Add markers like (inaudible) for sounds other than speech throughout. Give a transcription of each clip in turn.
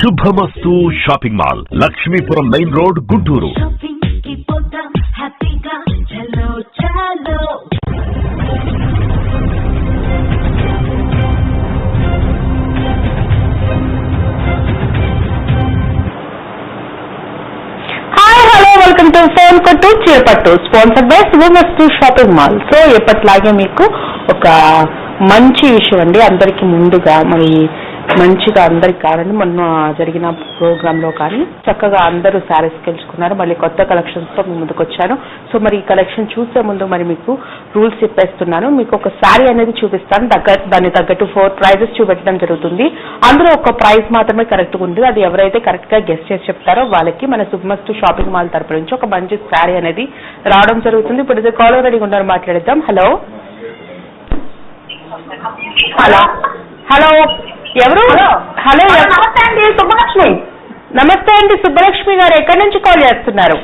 Shubhamastu shopping mall Lakshmipuram main road Guntur. Welcome sponsor by Shubhamastu shopping mall so ఎప్పటిలాగే మీకు ఒక మంచి విషయం అండి. అందరికి ముందుగా మరి మంచిగా అందరికి కాదండి మొన్న జరిగిన ప్రోగ్రామ్లో కానీ చక్కగా అందరూ శారీస్ గెలుచుకున్నారు. మళ్ళీ కొత్త కలెక్షన్స్తో మీ ముందుకు వచ్చాను సో మరి ఈ కలెక్షన్ చూసే ముందు మరి మీకు రూల్స్ చెప్పేస్తున్నాను. మీకు ఒక శారీ అనేది చూపిస్తాను. దగ్గర దాన్ని తగ్గట్టు ఫోర్ ప్రైజెస్ చూపెట్టడం జరుగుతుంది. అందులో ఒక ప్రైజ్ మాత్రమే కరెక్ట్గా ఉంటుంది అది ఎవరైతే కరెక్ట్గా గెస్ట్ చేసి చెప్తారో వాళ్ళకి మన శుభమస్తు షాపింగ్ మాల్ తరపు నుంచి ఒక మంచి శారీ అనేది రావడం జరుగుతుంది. ఇప్పుడు ఇది కాల్ రెడీగా ఉన్నారు మాట్లాడేద్దాం. Hello hello. హలో. ఎవరు? హలో. నమస్తే అండి సుబ్బలక్ష్మి. నమస్తే అండి సుబ్బలక్ష్మి గారు. ఎక్కడి నుంచి కాల్ చేస్తున్నారు?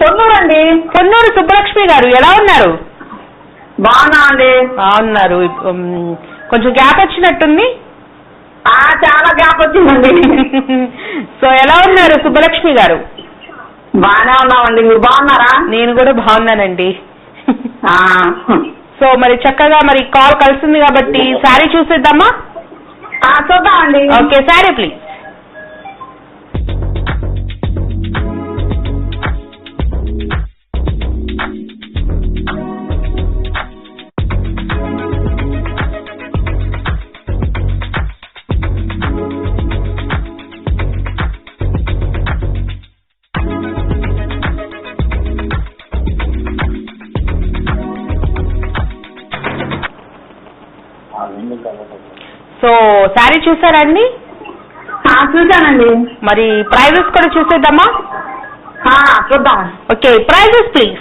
పొన్నూరు అండి కొన్నూరు సుబ్బలక్ష్మి గారు. ఎలా ఉన్నారు? బాగున్నా అండి. బాగున్నారు. కొంచెం గ్యాప్ వచ్చినట్టుంది. చాలా గ్యాప్ వచ్చిందండి. సో ఎలా ఉన్నారు సుబ్బలక్ష్మి గారు? బాగానే ఉన్నామండి. మీరు బాగున్నారా? నేను కూడా బాగున్నానండి. సో మరి చక్కగా మరి కాల్ కలిసింది కాబట్టి శారీ చూసేద్దామా? చూద్దామండి. Okay sari please. So sari చూసారండి ఆ, చూశానండి. మరి ప్రైజెస్ కూడా చూసేద్దామా? చూద్దాం. Okay prices please.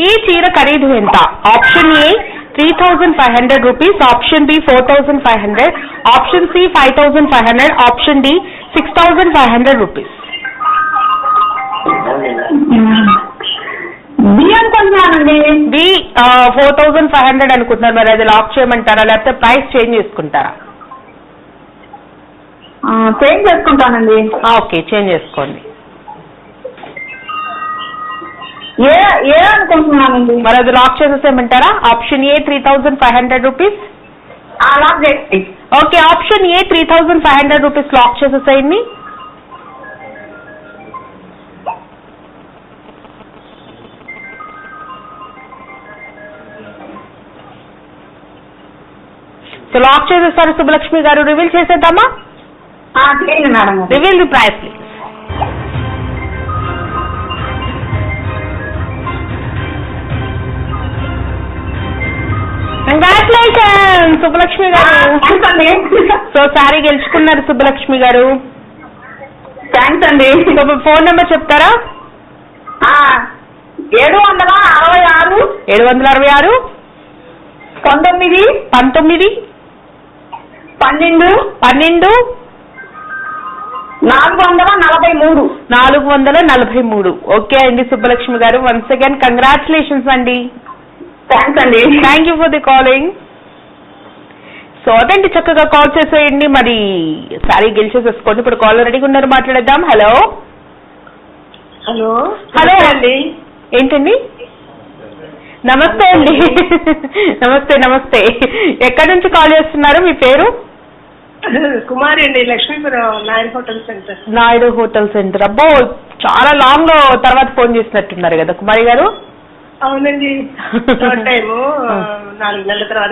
ఈ చీర ఖరీదు ఎంత? Option A three thousand five hundred rupees option B four thousand five hundred option C five thousand five hundred option D six thousand five hundred rupees. అనుకుంటున్నానండి B four thousand five hundred అనుకుంటున్నారు. మరి అది lock చేయమంటారా? లేకపోతే price change చేసుకుంటారా? Change చేసుకుంటానండి. Okay change చేసుకోండి. ఏ A అనుకుంటున్నానండి మరి అది lock చేసేసేయమంటారా? Option A three thousand five hundred rupees okay option A three thousand five hundred rupees lock చేసేసేయండి. సో లాక్ చేసేస్తారు సుబ్బలక్ష్మి గారు. రివీల్ చేసేద్దామా? చేయండి madam. Reveal the price please congratulation Subbalakshmi గారు. సో సారీ గెలుచుకున్నారు సుబ్బలక్ష్మి గారు. థ్యాంక్స్ అండి. ఫోన్ నెంబర్ చెప్తారా? ఏడు వందల అరవై ఆరు ఏడు వందల అరవై ఆరు పంతొమ్మిది పంతొమ్మిది పన్నెండు పన్నెండు నాలుగు వందల నలభై మూడు. నాలుగు వందల నలభై మూడు. ఓకే అండి సుబ్బలక్ష్మి గారు. వన్స్ అగైన్ కంగ్రాచులేషన్స్ అండి. థ్యాంక్స్ అండి. Thank you for the calling so అదండి చక్కగా కాల్ చేసేయండి. మరి సారీ గెలిచేసేసుకోండి. ఇప్పుడు కాల్ రెడీగా ఉన్నారు మాట్లాడేద్దాం. హలో హలో హలో అండి. ఏంటండి? నమస్తే అండి. నమస్తే. నమస్తే ఎక్కడి నుంచి కాల్ చేస్తున్నారు? మీ పేరు? కుమారి అండి Lakshmipuram Nair hotel centre. Naidu hotel centre. అబ్బో చాలా లాంగ్ తర్వాత ఫోన్ చేసినట్టున్నారు కదా కుమారి గారు? అవునండి. (laughs) నాలుగు నెలల తర్వాత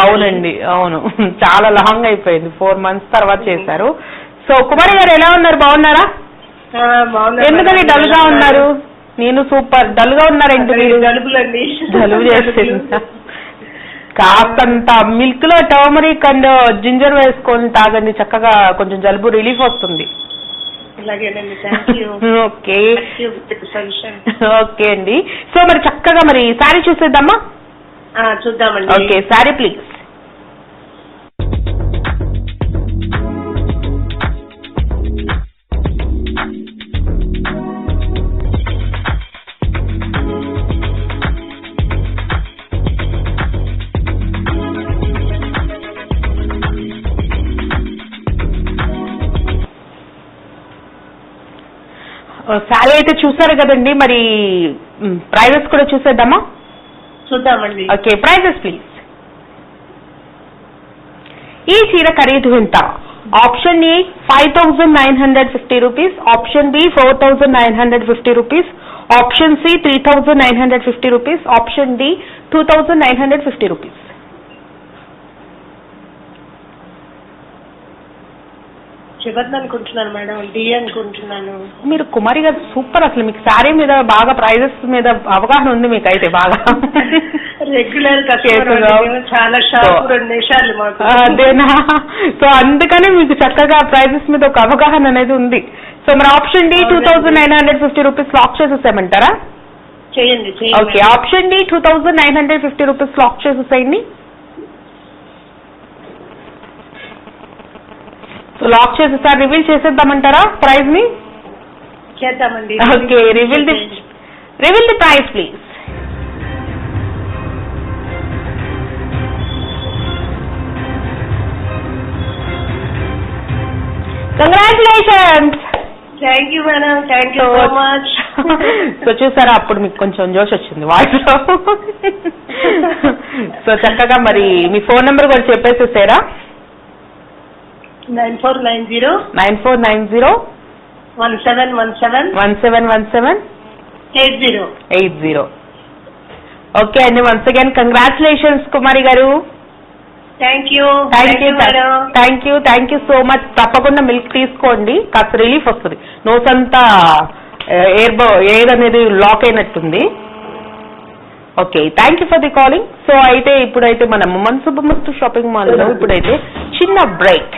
అవునండి అవును. (laughs) చాలా లాంగ్ అయిపోయింది. ఫోర్ మంత్స్ తర్వాత చేశారు. సో కుమారి గారు ఎలా ఉన్నారు? బాగున్నారా? ఎందుకని. డల్గా ఉన్నారు? నేను సూపర్ డల్గా ఉన్నారేంటి మీరు? జలుబులండి. జలుబు (laughs) చేస్తుంది కాస్తంత మిల్క్లో టర్మరిక్ అండ్ జింజర్ వేసుకొని తాగండి. చక్కగా కొంచెం జలుబు రిలీఫ్ వస్తుంది (laughs) ఓకే. అండి. సో మరి చక్కగా మరి శారీ చూసేద్దామా? చూద్దామండి. Okay sari please. శారీ అయితే చూసారు కదండి మరి ప్రైజెస్ కూడా చూసేద్దామా? చూద్దామండి. ఓకే ప్రైజెస్ ప్లీజ్ ఈ చీర ఖరీదు ఎంత? Option A five thousand nine hundred fifty rupees option B four thousand nine hundred fifty rupees option C three thousand nine hundred fifty rupees option D two thousand nine hundred fifty rupees చివరిని అనుకుంటున్నాను madam D అనుకుంటున్నాను. మీరు కుమారి గారు super అసలు మీకు శారీ మీద బాగా prices మీద అవగాహన ఉంది మీకు అయితే బాగా రెగ్యులర్ చాలా షాప్ రెండు నిమిషాలు మాకు. అదేనా? సో అందుకనే మీకు చక్కగా ప్రైజెస్ మీద ఒక అవగాహన అనేది ఉంది. సో మరి option D two thousand nine hundred fifty rupees lock చేసేసామంటారా చేయండి okay option D two thousand nine hundred fifty rupees lock చేసేసేయండి. సో లాక్ చేసేసారి రివీల్ చేసేద్దామంటారా ప్రైజ్ని? చేద్దామండి. Okay reveal the reveal the price please congratulations thank you madam thank you so much so చూసారా అప్పుడు మీకు కొంచెం జోష్ వచ్చింది వాయిస్లో సో (laughs) చక్కగా మరి మీ ఫోన్ నెంబర్ కూడా చెప్పేసేసారా? Nine four nine zero nine four nine zero one seven one seven one seven one seven eight zero eight zero okay అండి వన్స్ అగైన్ కంగ్రాచులేషన్స్ కుమారి గారు thank you. Thank you thank you thank you so much. తప్పకుండా milk తీసుకోండి కాస్త relief వస్తుంది. Nose అంతా air air అనేది lock అయినట్టుంది. Okay thank you for the calling. So అయితే ఇప్పుడైతే మనం మన్సుబమస్తు షాపింగ్ మాల్లో ఇప్పుడైతే చిన్న break.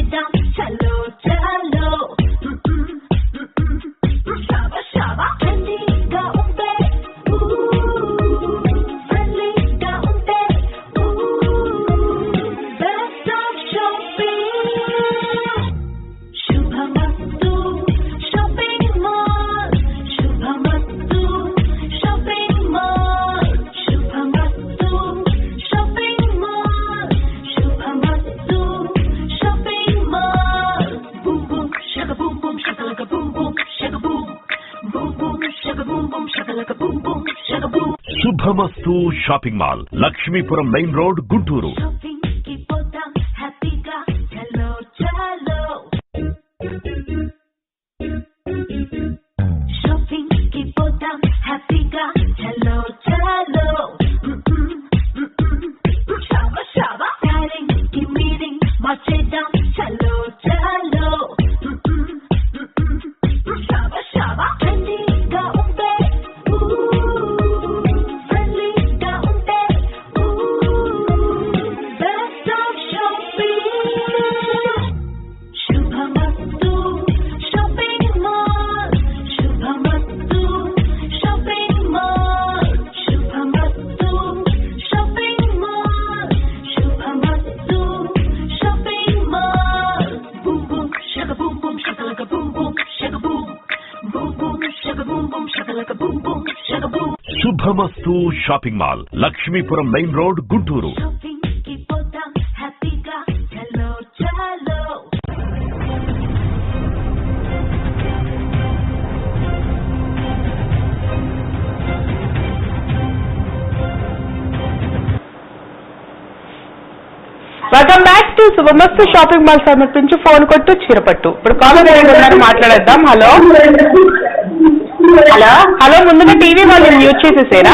Shubhamastu shopping mall Lakshmipuram main road Guntur. Shopping mall Lakshmipuram main road Guntur welcome back to Shubhamastu shopping mall సమర్పించి ఫోన్ కొట్టు చీరపట్టు. ఇప్పుడు కాలర్ ఉన్నారు మాట్లాడేద్దాం. హలో హలో హలో ముందుగా టీవీ వాళ్ళు మ్యూట్ చేసేసారా?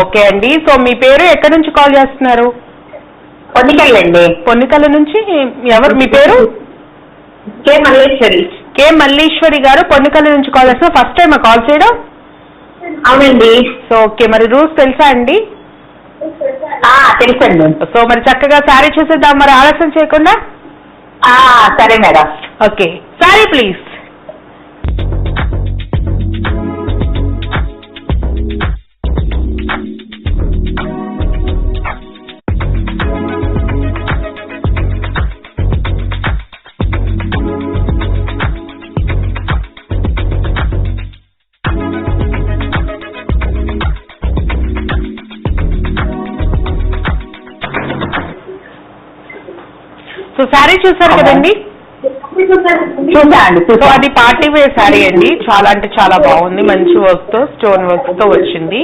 ఓకే అండి. సో మీ పేరు ఎక్కడి నుంచి కాల్ చేస్తున్నారు? పొన్నికెళ్ళండి పొన్నికల నుంచి? ఎవరు మీ పేరు? కే మల్లేశ్వరి. కే మల్లీశ్వరి గారు పొన్నికల నుంచి కాల్ చేస్తున్నారు. ఫస్ట్ టైం కాల్ చేయడం? అవునండి. So okay. మరి రూల్స్ తెలుసా అండి? తెలుసండి. సో మరి చక్కగా శారీ చూసేద్దాం. మరి ఆలస్యం చేయకుండా? సరే madam. Okay. Sari please. So sari చూసారు కదండి? చూసా అండి? సో అది పార్టీ వేర్ శారీ అండి. చాలా అంటే చాలా బాగుంది. మంచి వర్క్తో స్టోన్ వర్క్తో వచ్చింది.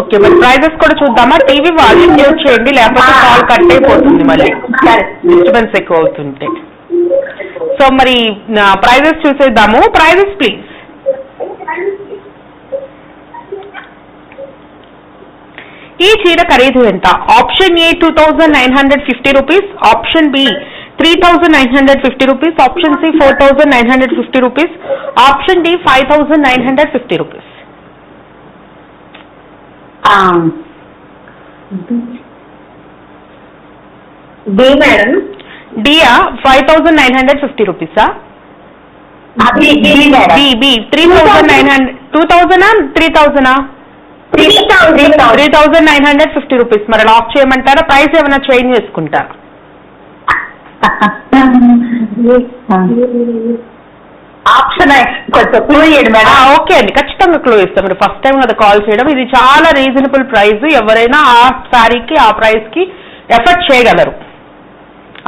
ఓకే మరి ప్రైజెస్ కూడా చూద్దామా? టీవీ వాల్యూమ్ మ్యూట్ చేయండి లేకపోతే కాల్ కట్ అయిపోతుంది మళ్ళీ. డిస్టర్బెన్స్ ఎక్కువ అవుతుంటే. సో మరి ప్రైజెస్ చూసేద్దాము. ప్రైజెస్ ప్లీజ్ ఈ చీర ఖరీదు ఎంత option A two thousand nine hundred fifty rupees option B three thousand nine hundred fifty rupees option C four thousand nine hundred fifty rupees option D five thousand nine hundred fifty rupees ఆ. B madam డియా five thousand nine hundred fifty రూపీసా అది B madam B B three thousand nine hundred two థౌజండా three థౌజండా three thousand three thousand nine hundred fifty rupees మరి lock చేయమంటారా? Price ఏమైనా change చేసుకుంటారా? (laughs) Option కొంచెం clue ఇవ్వండి madam. Okay అండి. ఖచ్చితంగా క్లో ఇస్తాం. మీరు ఫస్ట్ టైం కదా కాల్ చేయడం. ఇది చాలా రీజనబుల్ ప్రైస్ ఎవరైనా ఆ శారీకి ఆ ప్రైస్కి ఎఫర్ట్ చేయగలరు.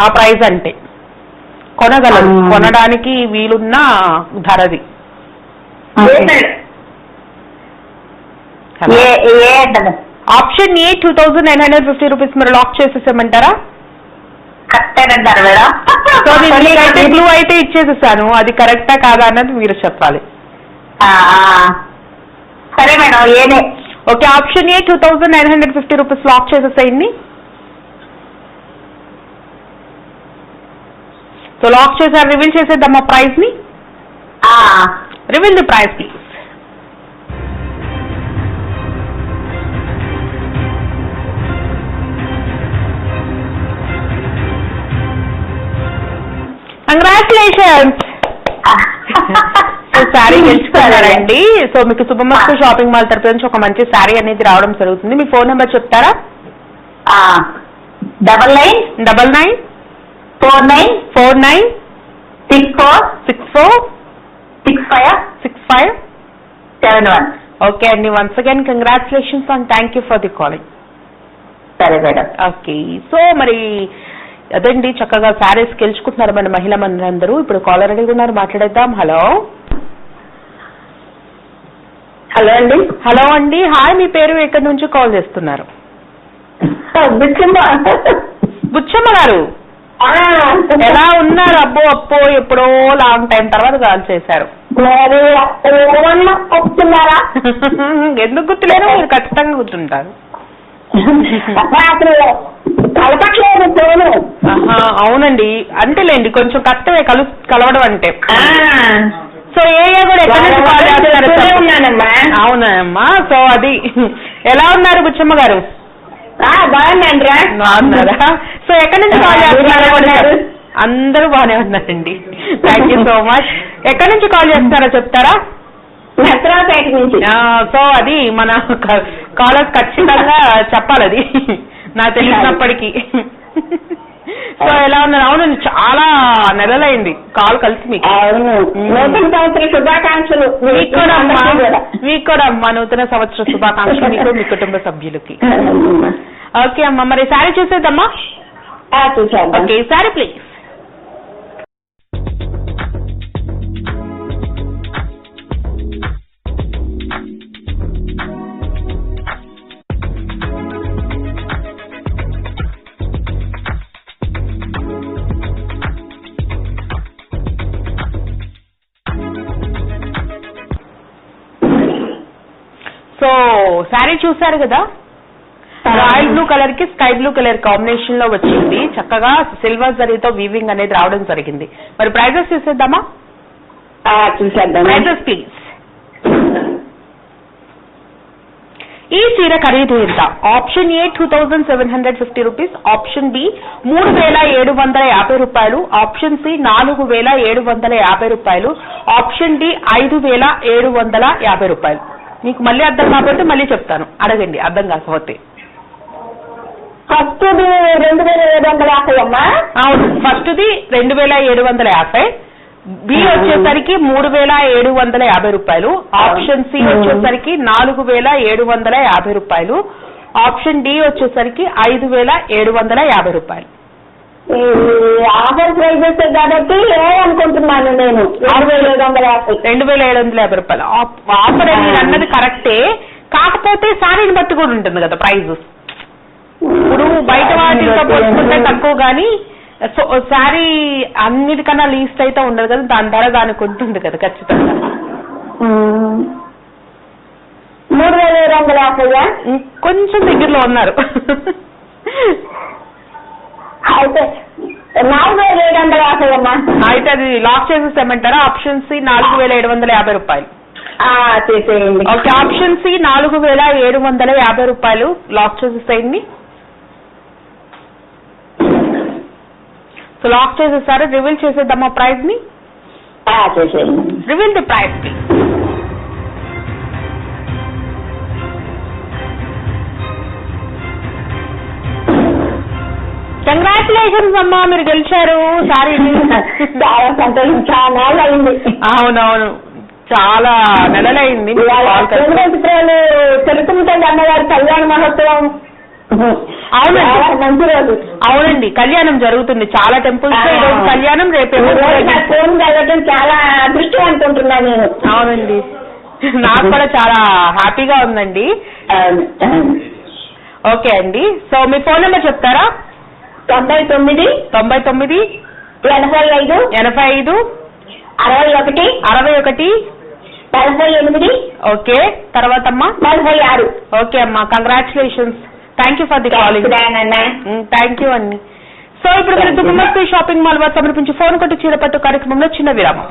ఆ ప్రైస్ అంటే. కొనగలరు. కొనడానికి వీలున్న ధరది. A A option A two thousand nine hundred fifty rupees మీరు లాక్ చేసేసామంటారా మేడం. సో మీకైతే క్లూ అయితే ఇచ్చేసేసాను. అది కరెక్టా కాదా అన్నది మీరు చెప్పాలి. సరే మేడం ఏనే okay option A two thousand nine hundred fifty rupees lock చేసేసేయండి సో లాక్ చేసారు రివీల్ చేసేద్దామా ప్రైస్ని. Reveal the price please sari (laughs) గెలుచుకున్నారండి so మీకు శుభమస్తు షాపింగ్ మాల్ తరపు నుంచి ఒక మంచి శారీ అనేది రావడం జరుగుతుంది. మీ ఫోన్ నెంబర్ చెప్తారా. Double nine double nine four nine four nine six four six four six five six five seven one. Okay అండి. Once again congratulations and thank you for the calling. సరే మేడం. ఓకే. సో మరి అదండి చక్కగా శారీస్ గెలుచుకుంటున్నారు మన మహిళా మనందరూ ఇప్పుడు caller అడిగి ఉన్నారు మాట్లాడేద్దాం. హలో. హలో అండి. హలో అండి. హాయ్ మీ పేరు ఎక్కడి నుంచి కాల్ చేస్తున్నారు? బుచ్చమ్మ. గారు. ఎలా ఉన్నారు? అబ్బో అప్పో ఎప్పుడో లాంగ్ టైం తర్వాత కాల్ చేశారు. (laughs) ఎందుకు గుర్తులేరు మీరు ఖచ్చితంగా గుర్తుంటారు. కలపట్లేదు ఫోను అవునండి. అంతేలేండి కొంచెం కష్టమే కలు కలవడం అంటే. సో ఏరియా కూడా ఎక్కడి నుంచి కాల్ చేస్తున్నారు చెప్తూనే చెప్పండి. ఉన్నానమ్మా. అవునమ్మా సో అది. ఎలా ఉన్నారు బుచ్చమ్మ గారు? బాగున్నాను రా బాగున్నారా? సో ఎక్కడి నుంచి కాల్ చేస్తున్నారు? అందరూ బాగానే ఉన్నారండి. థ్యాంక్ యూ సో మచ్ ఎక్కడి నుంచి కాల్ చేస్తున్నారో చెప్తారా? నుంచి. సో అది మన కాలర్స్ ఖచ్చితంగా చెప్పాలి అది నాకు తెలిసినప్పటికీ. సో ఎలా ఉన్నారు? అవునండి చాలా నెలలైంది. కాల్ కలిసి మీకు. అవును. నూతన సంవత్సర శుభాకాంక్షలు. మీకు కూడా అమ్మా. అందరికీ కూడా. మీకు కూడా అమ్మా. నూతన సంవత్సర శుభాకాంక్షలు మీకు మీ కుటుంబ సభ్యులకి. (laughs) ఓకే అమ్మా. మరి ఆ, చూశాను ఓకే శారీ ప్లీజ్. శారీ చూసారు కదా? రాయల్ బ్లూ కలర్కి స్కై బ్లూ కలర్ కాంబినేషన్లో వచ్చింది. చక్కగా సిల్వర్ జరీతో వీవింగ్ అనేది రావడం జరిగింది. మరి ప్రైజెస్ చూసేద్దామా? చూసేద్దాం. Prices please. ఈ చీర ఖరీదు ఎంత? Option A two thousand seven hundred fifty rupees option B మూడు వేల ఏడు వందల యాభై రూపాయలు ఆప్షన్ సి నాలుగు వేల ఏడు వందల యాభై రూపాయలు ఆప్షన్ డి ఐదు వేల ఏడు వందల యాభై రూపాయలు. మీకు మళ్ళీ అర్థం కాకపోతే మళ్ళీ చెప్తాను. అడగండి అర్థం కాకపోతే. ఫస్ట్ రెండు వేల ఏడు వందల యాభై అమ్మా? అవును ఫస్ట్ది రెండు వేల ఏడు వందల యాభై. బి వచ్చేసరికి మూడు వేల ఏడు వందల యాభై రూపాయలు. ఆప్షన్ సి వచ్చేసరికి నాలుగు వేల ఏడు వందల యాభై రూపాయలు. ఆప్షన్ డి వచ్చేసరికి ఐదు వేల ఏడు వందల యాభై రూపాయలు. ఆఫర్ ప్రైజెస్ కాబట్టి అనుకుంటున్నాను నేను? రెండు వేల ఏడు వందల యాభై. రెండు వేల ఏడు వందల యాభై రూపాయలు. ఆఫ్- ఆఫర్ అని అన్నది కరెక్టే కాకపోతే శారీని బట్టి కూడా ఉంటుంది కదా ప్రైస్ ఇప్పుడు బయట వాటితో పోల్చుకుంటే తక్కువ కానీ సో శారీ అన్నిటికన్నా లీస్ట్ అయితే ఉండదు కదా దాని ధర దానికి ఉంటుంది కదా ఖచ్చితంగా. మూడు వేల ఏడు వందల యాభైయా కొంచెం దగ్గరలో ఉన్నారు. అయితే నాలుగు వేల ఏడు వందల యాభై అమ్మా అయితే అది లాక్ చేసేసేమంటారా ఆప్షన్ సి నాలుగు వేల ఏడు వందల యాభై రూపాయలు. చేసేయండి ఓకే ఆప్షన్ సి నాలుగు వేల ఏడు వందల యాభై రూపాయలు లాక్ చేసేసేయండి. సో లాక్ చేసేసారు? రివీల్ చేసేద్దామా ప్రైస్ని? Reveal the price please congratulations అమ్మా మీరు గెలిచారు. సారీ చాలా సంతోషం. చాలా అయింది అవునవును. చాలా నెలలైంది చిత్రాలు తెలుసుకుంటుంది అన్నగారి కళ్యాణ మహోత్సవం. అవునండి. చాలా మంచి రోజు. అవునండి. కళ్యాణం జరుగుతుంది. చాలా టెంపుల్స్లో కళ్యాణం ఊరేగింపు. ఫోన్ కలగడం చాలా అదృష్టం అనుకుంటున్నాను నేను. అవునండి. నాకు కూడా చాలా హ్యాపీగా ఉందండి. ఓకే అండి. సో మీ ఫోన్ నెంబర్ చెప్తారా? తొంభై తొమ్మిది? తొంభై తొమ్మిది. ఎనభై ఐదు? ఎనభై ఐదు. అరవై ఒకటి? అరవై ఒకటి. నలభై ఎనిమిది? ఓకే. తర్వాత అమ్మా నలభై ఆరు. ఓకే అమ్మా. Congratulations thank you for the calling thank you అండి సో ఇప్పుడు మీరు దుమ్మస్తు షాపింగ్ మాల్ వారు సమర్పించి ఫోన్ కొట్టు చీరపట్టు కార్యక్రమంలో చిన్న విరామం.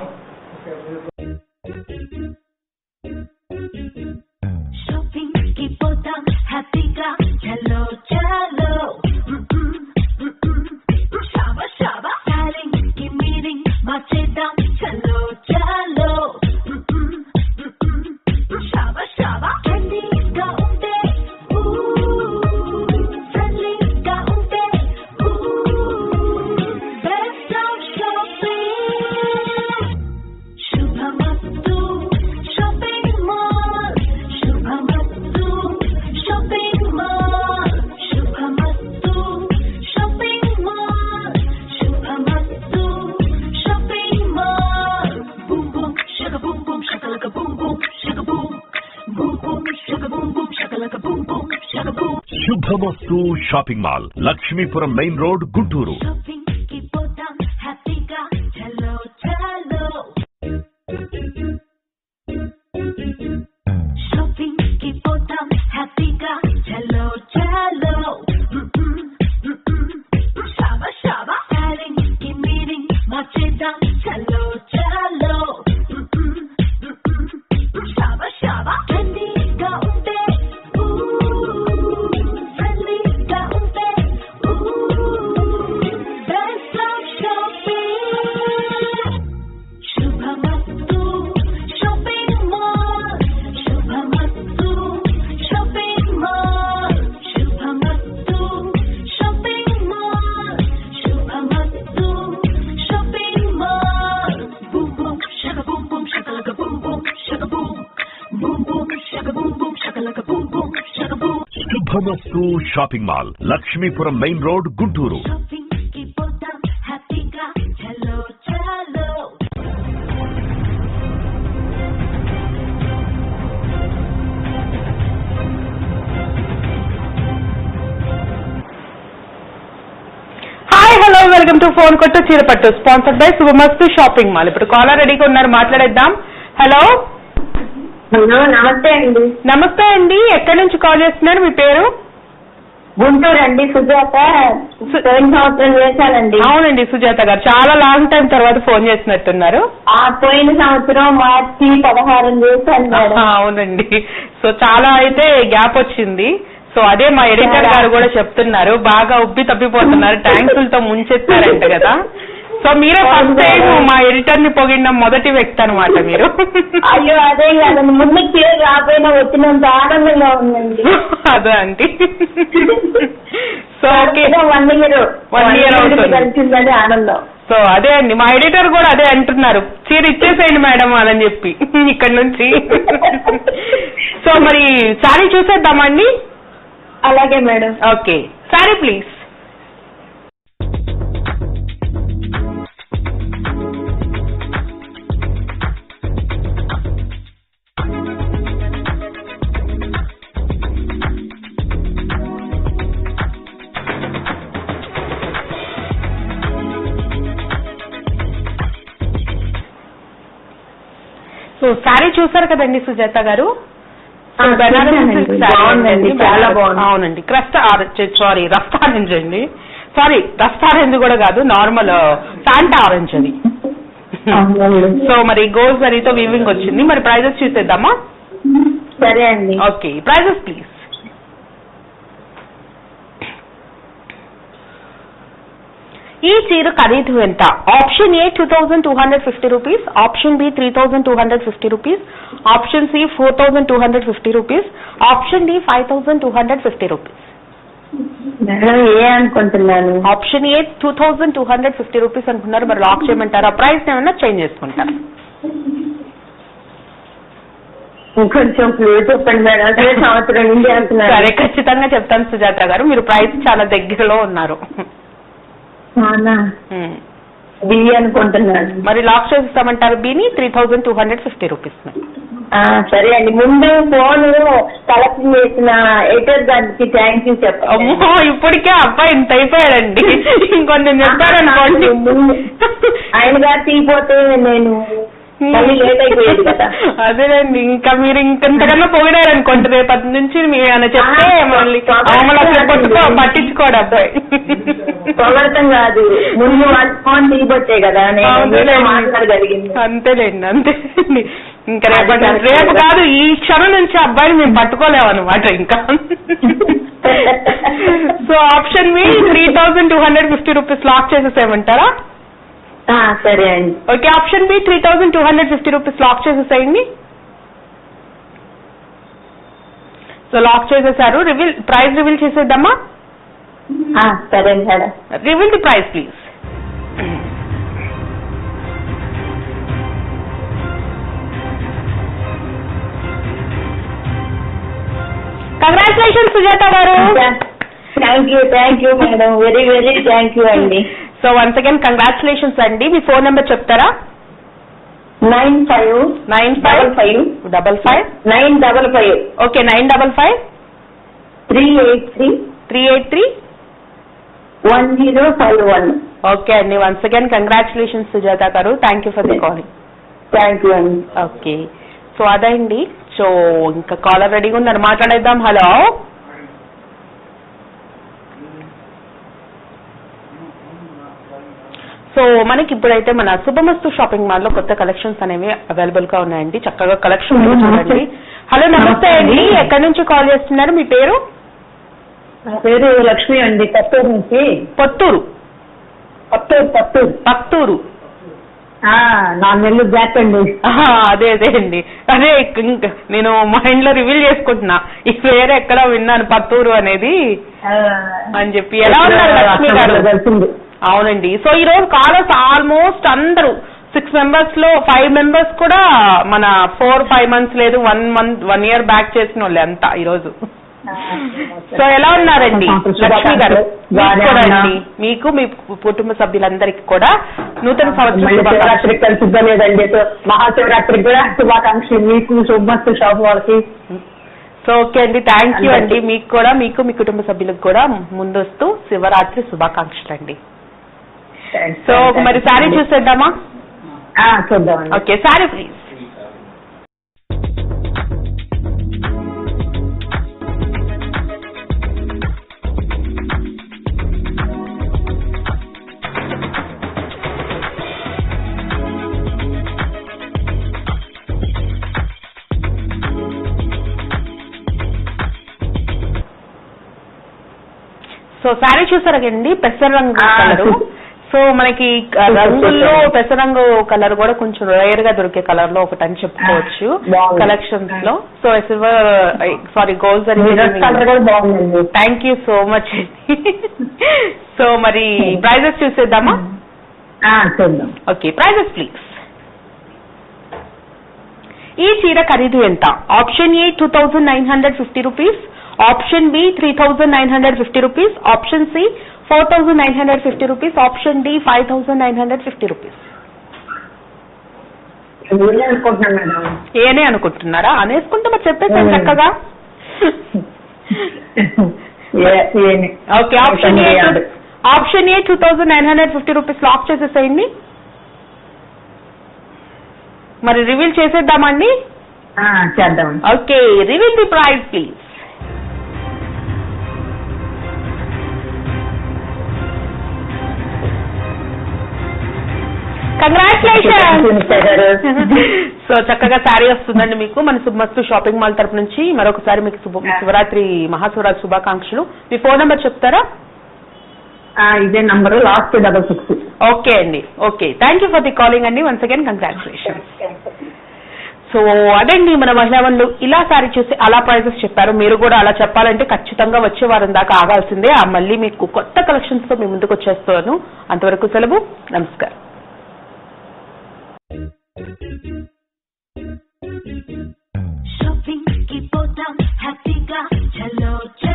Shubhamastu shopping mall Lakshmipuram main road Guntur. Shubhamastu shopping mall Lakshmipuram main road Guntur. Hello welcome to phone కొట్టు చీరపట్టు sponsored by Shubhamastu shopping mall ఇప్పుడు కాలర్ రెడీగా ఉన్నారు మాట్లాడేద్దాం. హలో హలో నమస్తే అండి. నమస్తే అండి ఎక్కడి నుంచి కాల్ చేస్తున్నారు మీ పేరు? గుంటూరు అండి సుజాత. పోయిన సంవత్సరం చేశానండి. అవునండి సుజాత గారు. చాలా లాంగ్ టైం తర్వాత ఫోన్ చేసినట్టున్నారు. ఆ పోయిన సంవత్సరం మార్చి పదహారు చేశాను మేడం. అవునండి. సో చాలా అయితే గ్యాప్ వచ్చింది. సో అదే మా ఎడిటర్ గారు కూడా చెప్తున్నారు. బాగా ఉబ్బి తప్పిపోతున్నారు ట్యాంక్సులతో ముంచెత్తారంట కదా. సో మీరే ఫస్ట్ టైం మా ఎడిటర్ని పొగిడిన మొదటి వ్యక్తి అనమాట మీరు. అయ్యో అదే కాదండి ముందు పేరు రాకపోయినా వచ్చినంత ఆనందంగా ఉందండి. అదే అండి. So okay. One year One year అవుతుంది. ఆనందం. సో అదే అండి. మా ఎడిటర్ కూడా అదే అంటున్నారు. చీర ఇచ్చేసేయండి మేడం అని చెప్పి (laughs) ఇక్కడ నుంచి. సో మరి సారీ చూసేద్దామండి? అలాగే madam. Okay. Sari please so sari చూసారు కదండి సుజాత గారు? బాగుందండి. చాలా బాగుంది. అవునండి crust orange sorry rust orange అండి. సారీ రస్ట్ ఆరెంజ్ కూడా కాదు నార్మల్ శాంటా ఆరెంజ్ అది. అవునండి. సో మరి గోల్డ్ జరీతో వీవింగ్ వచ్చింది. మరి ప్రైజెస్ చూసేద్దామా? సరే అండి. Okay prices please. ఈ చీర ఖరీదు ఎంత? Option A two thousand two hundred fifty rupees option B three thousand two hundred fifty rupees option C four thousand two hundred fifty rupees option D five thousand two hundred fifty rupees madam A అనుకుంటున్నాను? Option A two thousand two hundred fifty rupees అనుకున్నారు. మరి lock చేయమంటారా? Price ఏమైనా change చేసుకుంటారా? Clue చెప్పండి madam. సంవత్సరం నుండి సరే ఖచ్చితంగా చెప్తాను సుజాత గారు. మీరు ప్రైస్ చాలా దగ్గరలో ఉన్నారు. బి అనుకుంటున్నాను. మరి లాక్ చేస్తామంటారు బీని? Three thousand two hundred fifty rupees సరే అండి. ముందు ఫోన్ కలెక్ట్ చేసిన ఎయిటర్ గారికి థ్యాంక్ యూ చెప్పండి. అమ్మో ఇప్పటికే అబ్బాయి ఇంత అయిపోయాడండి. ఇంకొంచెం చెప్పారనుకోండి. ముందు. ఆయన గారు తీయపోతే నేను మళ్ళీ లేట్ అయిపోయేది కదా. అదేనండి ఇంకా మీరు ఇంకెంతకన్నా పొగిడారనుకోండి రేపటి నుంచి మీరు ఏమైనా చెప్తే మళ్ళీ అసలు. పట్టుకో పట్టించుకోడు అబ్బాయి. పొగడటం కాదు. ముందు వాళ్ళు ఫోన్ తీయబట్టే కదా నేను. మాట్లాడగలిగింది. అంతేలేండి అంతేలేండి. ఇంకా రేపటి రేపు కాదు. ఈ క్షణం నుంచి అబ్బాయిని మేము పట్టుకోలేము అనమాట ఇంకా. (laughs) సో ఆప్షన్ మీ three thousand two hundred fifty rupees lock చేసేసేయమంటారా? ఆ, సరే అండి. Okay option B three thousand two hundred fifty rupees lock చేసేసేయండి. సో లాక్ చేసేసారు. రివీల్ ప్రైస్ రివీల్ చేసేద్దామా? సరే madam. Reveal the price please congratulation Sujatha గారు. Thank you thank you madam. Very very thank you అండి. So once again congratulations అండి మీ phone number చెప్తారా? Nine five nine five five double five nine double five okay nine double five three eight three three eight three one zero five one. Okay అండి. Once again congratulations Sujatha గారు. Thank you for the calling thank you అండి okay so అదండి. So ఇంకా caller రెడీగా ఉన్నారు మాట్లాడేద్దాం. Hello so మనకి ఇప్పుడైతే మన శుభమస్తు షాపింగ్ మాల్లో కొత్త కలెక్షన్స్ అనేవి అవైలబుల్గా ఉన్నాయండి. చక్కగా కలెక్షన్ హలో, చూడండి. నమస్తే. హలో నమస్తే అండి. ఎక్కడి నుంచి కాల్ చేస్తున్నారు? మీ పేరు? నా పేరు లక్ష్మి అండి. పత్తూరు నుంచి. పొత్తూరు. పత్తూరు పత్తూరు. పత్తూరు. నా నెల్లు బ్యాక్ అండి. ఆహా, అదే అదే అండి. అదే ఇంక నేను మైండ్లో రివీల్ చేసుకుంటున్నా. ఈ పేరు ఎక్కడ విన్నాను పత్తూరు అనేది. అని చెప్పి. ఎలా ఉన్నారు లక్ష్మి గారు? అవునండి. సో ఈ రోజు కాలర్స్ ఆల్మోస్ట్ అందరూ సిక్స్ మెంబర్స్లో ఫైవ్ మెంబర్స్ కూడా మన ఫోర్ ఫైవ్ మంత్స్ లేదు one month one year back చేసిన వాళ్ళే అంతా ఈ రోజు. సో ఎలా ఉన్నారండి? లక్ష్మి గారు మీకు కూడా అండి. మీకు మీ కుటుంబ సభ్యులందరికీ కూడా నూతన సంవత్సర మళ్ళీ శుభాకాంక్షలు. శివరాత్రికి కలిసిద్దా లేదండి సో మహాశివరాత్రికి కూడా శుభాకాంక్షలు. మీకు శుభమస్తు షాప్ వాళ్ళకి. సో ఓకే అండి. థ్యాంక్ యూ అండి. మీకు కూడా మీకు మీ కుటుంబ సభ్యులకు కూడా ముందొస్తూ శివరాత్రి శుభాకాంక్షలు అండి. సో మరి సారీ చూసేద్దామా? ఆ, చూద్దామండి. Okay sari please so sari చూసారా అండి పెసర రంగు ఆ, కలరు. సో మనకి రంగుల్లో. పెసరంగు కలర్ కూడా కొంచెం రేర్గా దొరికే కలర్లో. ఒకటి అని చెప్పుకోవచ్చు. కలెక్షన్స్లో so silver sari gold thank you so much so మరి ప్రైజెస్ చూసేద్దామా? ఆ, చూద్దాం. ఓకే ప్రైజెస్ ప్లీజ్ ఈ చీర ఖరీదు ఎంత? Option A two thousand nine hundred fifty rupees option B three thousand nine hundred fifty rupees option C four thousand nine hundred fifty rupees option D five thousand nine hundred fifty rupees ఏనే అనుకుంటున్నారా? అనేసుకుంటే మరి చెప్పేసాను. చక్కగా. (laughs) Okay option A. Option A two thousand nine hundred fifty rupees lock చేసేసేయండి. మరి reveal చేసేద్దామండి? చేద్దాం. Okay reveal the price please so చక్కగా శారీ వస్తుందండి మీకు. మన శుభమస్తు షాపింగ్ మాల్ తరపు నుంచి మరొకసారి మీకు శుభ శివరాత్రి మహాశివరాత్రి శుభాకాంక్షలు. మీ ఫోన్ నెంబర్ చెప్తారా? ఆ, ఇదే number last double six okay అండి. Okay thank you for the calling అండి. వన్స్ అగైన్ కంగ్రాచులేషన్ సో అదండి మన మహిళా వాళ్ళు ఇలా సారీ చూసి అలా ప్రైజెస్ చెప్పారు. మీరు కూడా అలా చెప్పాలంటే ఖచ్చితంగా వచ్చే వారం దాకా ఆగాల్సిందే. ఆ మళ్ళీ మీకు కొత్త కలెక్షన్స్తో మీ ముందుకు వచ్చేస్తాను. అంతవరకు సెలవు. నమస్కారం. షాపింగ్కి పోతాం హ్యాపీగా చలో చలో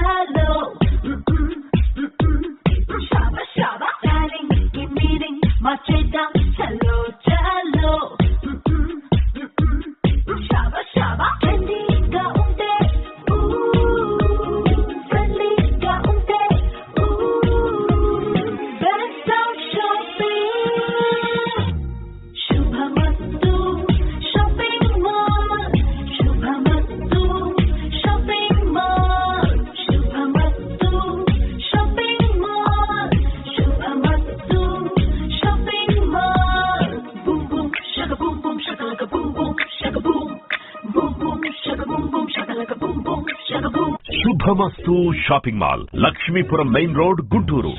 shopping mall Lakshmipuram main road Guntur